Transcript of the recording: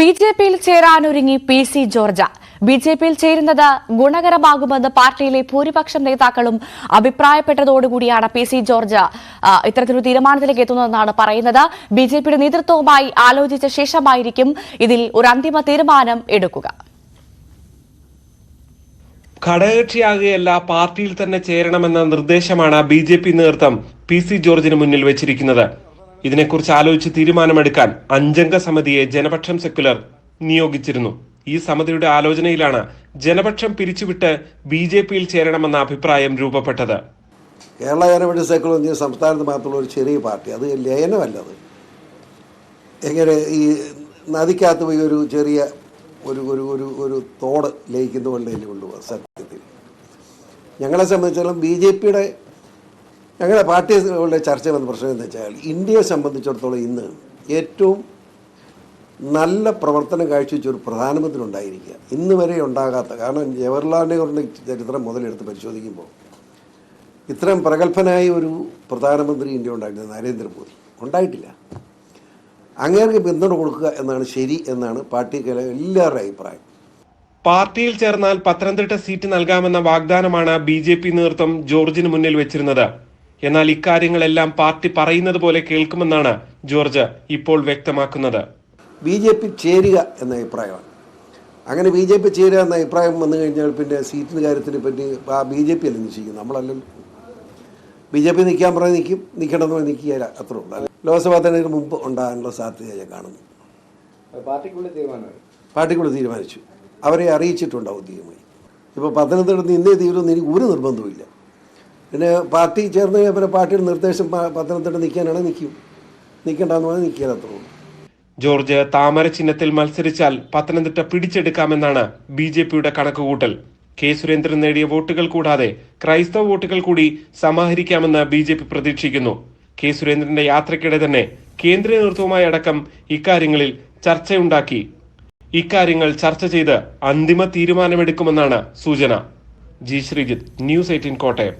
B J പിയിൽ ചേരാനൊരുങ്ങി P C George. B J പിയിൽ ചേരുന്നത് ഗുണകരമാകുമെന്ന് പാർട്ടിയിലെ ഭൂരിപക്ഷം നേതാക്കളും അഭിപ്രായപ്പെട്ടതോടുകൂടിയാണ് പി സി ജോർജ് ഇത്തരത്തിലൊരു തീരുമാനത്തിലേക്ക് എത്തുന്നതെന്നാണ് പറയുന്നത്. ബി ജെ പിയുടെ നേതൃത്വവുമായി ആലോചിച്ച ശേഷമായിരിക്കും ഇതിൽ ഒരു അന്തിമ തീരുമാനം എടുക്കുക. ഘടകകക്ഷിയാകുകയല്ല പാർട്ടിയിൽ തന്നെ ചേരണമെന്ന നിർദ്ദേശമാണ് ബി ജെ പി നേതൃത്വം പി സി ജോർജിന് മുന്നിൽ വെച്ചിരിക്കുന്നത്. ഇതിനെക്കുറിച്ച് ആലോചിച്ച് തീരുമാനമെടുക്കാൻ അഞ്ചംഗ സമിതിയെ ജനപക്ഷം സെക്യുലർ നിയോഗിച്ചിരുന്നു. ഈ സമിതിയുടെ ആലോചനയിലാണ് ജനപക്ഷം പിരിച്ചുവിട്ട് ബി ജെ പിയിൽ ചേരണമെന്ന അഭിപ്രായം രൂപപ്പെട്ടത്. കേരള ജനപക്ഷ സെക്യുലർ പറഞ്ഞാൽ സംസ്ഥാനത്ത് മാത്രമുള്ള ഒരു ചെറിയ പാർട്ടി. അത് ലയനമല്ലത്. എങ്ങനെ ഈ നദിക്കകത്ത് പോയി ഒരു ചെറിയ ഒരു ഒരു ഒരു ഒരു തോട് ലയിക്കുന്ന പോലെ തന്നെ കൊണ്ടുപോകാം. സത്യത്തിൽ. ഞങ്ങളെ സംബന്ധിച്ചിടത്തോളം ബി ജെ പിയുടെ ഞങ്ങളുടെ പാർട്ടികളുടെ ചർച്ച വന്ന പ്രശ്നം എന്ന് വെച്ചാൽ ഇന്ത്യയെ സംബന്ധിച്ചിടത്തോളം ഇന്ന് ഏറ്റവും നല്ല പ്രവർത്തനം കാഴ്ചവെച്ച ഒരു പ്രധാനമന്ത്രി ഉണ്ടായിരിക്കുക ഇന്ന് വരെ ഉണ്ടാകാത്ത കാരണം ജവഹർലാൽ നെഹ്റുവിന്റെ ചരിത്രം മുതലെടുത്ത് പരിശോധിക്കുമ്പോൾ ഇത്രയും പ്രഗത്ഭനായ ഒരു പ്രധാനമന്ത്രി ഇന്ത്യ ഉണ്ടായിരുന്നത് നരേന്ദ്രമോദി. ഉണ്ടായിട്ടില്ല. അങ്ങേർക്ക് പിന്തുണ കൊടുക്കുക എന്നാണ് ശരി എന്നാണ് പാർട്ടി എല്ലാവരുടെ അഭിപ്രായം. പാർട്ടിയിൽ ചേർന്നാൽ പത്തനംതിട്ട സീറ്റ് നൽകാമെന്ന വാഗ്ദാനമാണ് ബി നേതൃത്വം ജോർജിന് മുന്നിൽ വെച്ചിരുന്നത്. എന്നാൽ ഇക്കാര്യങ്ങളെല്ലാം പാർട്ടി പറയുന്നത് പോലെ കേൾക്കുമെന്നാണ് ജോർജ് ഇപ്പോൾ വ്യക്തമാക്കുന്നത്. ബി ജെ പി ചേരുക എന്ന അഭിപ്രായമാണ്. അങ്ങനെ ബി ജെ പി ചേരുക എന്ന അഭിപ്രായം വന്നു കഴിഞ്ഞാൽ പിന്നെ സീറ്റിന്റെ കാര്യത്തിനെ പറ്റി ആ ബി ജെ പി അല്ലേ നിശ്ചയിക്കുന്നത്? നമ്മളല്ലല്ലോ ബി ജെ പി നിൽക്കാൻ പറഞ്ഞ് നിൽക്കും നിൽക്കണമെന്ന് പറഞ്ഞ് നിൽക്കുക അത്രേ ഉള്ളൂ. ലോക്സഭാ തെരഞ്ഞെടുപ്പിന് മുമ്പ് ഉണ്ടാകാനുള്ള സാധ്യത ഞാൻ കാണുന്നു പാർട്ടിക്കുള്ള തീരുമാനിച്ചു. അവരെ അറിയിച്ചിട്ടുണ്ട് ഔദ്യോഗികമായി. ഇപ്പോൾ പത്തനംതിട്ട ഇന്നേ തീരുമെന്ന് എനിക്ക് ഒരു നിർബന്ധവുമില്ല. പിന്നെ പാർട്ടി ചേർന്ന് പിന്നെ പാർട്ടിയുടെ നിർദ്ദേശം പത്തനംതിട്ട നിൽക്കാനാണെങ്കിൽ നിൽക്കും. നിൽക്കണ്ടെന്ന് പറഞ്ഞാൽ നിൽക്കാൻ അത്ര ജോർജ് താമര ചിഹ്നത്തിൽ മത്സരിച്ചാൽ പത്തനംതിട്ട പിടിച്ചെടുക്കാമെന്നാണ് ബി ജെ പിയുടെ കണക്കുകൂട്ടൽ. കെ സുരേന്ദ്രൻ നേടിയ വോട്ടുകൾ കൂടാതെ ക്രൈസ്തവ വോട്ടുകൾ കൂടി സമാഹരിക്കാമെന്ന് ബി ജെ പി പ്രതീക്ഷിക്കുന്നു. കെ സുരേന്ദ്രന്റെ യാത്രയ്ക്കിടെ തന്നെ കേന്ദ്ര നേതൃത്വവുമായി അടക്കം ഇക്കാര്യങ്ങളിൽ ചർച്ചയുണ്ടാക്കി. ഇക്കാര്യങ്ങൾ ചർച്ച ചെയ്ത് അന്തിമ തീരുമാനമെടുക്കുമെന്നാണ് സൂചന. G Sreejith news eighteen Kottayam.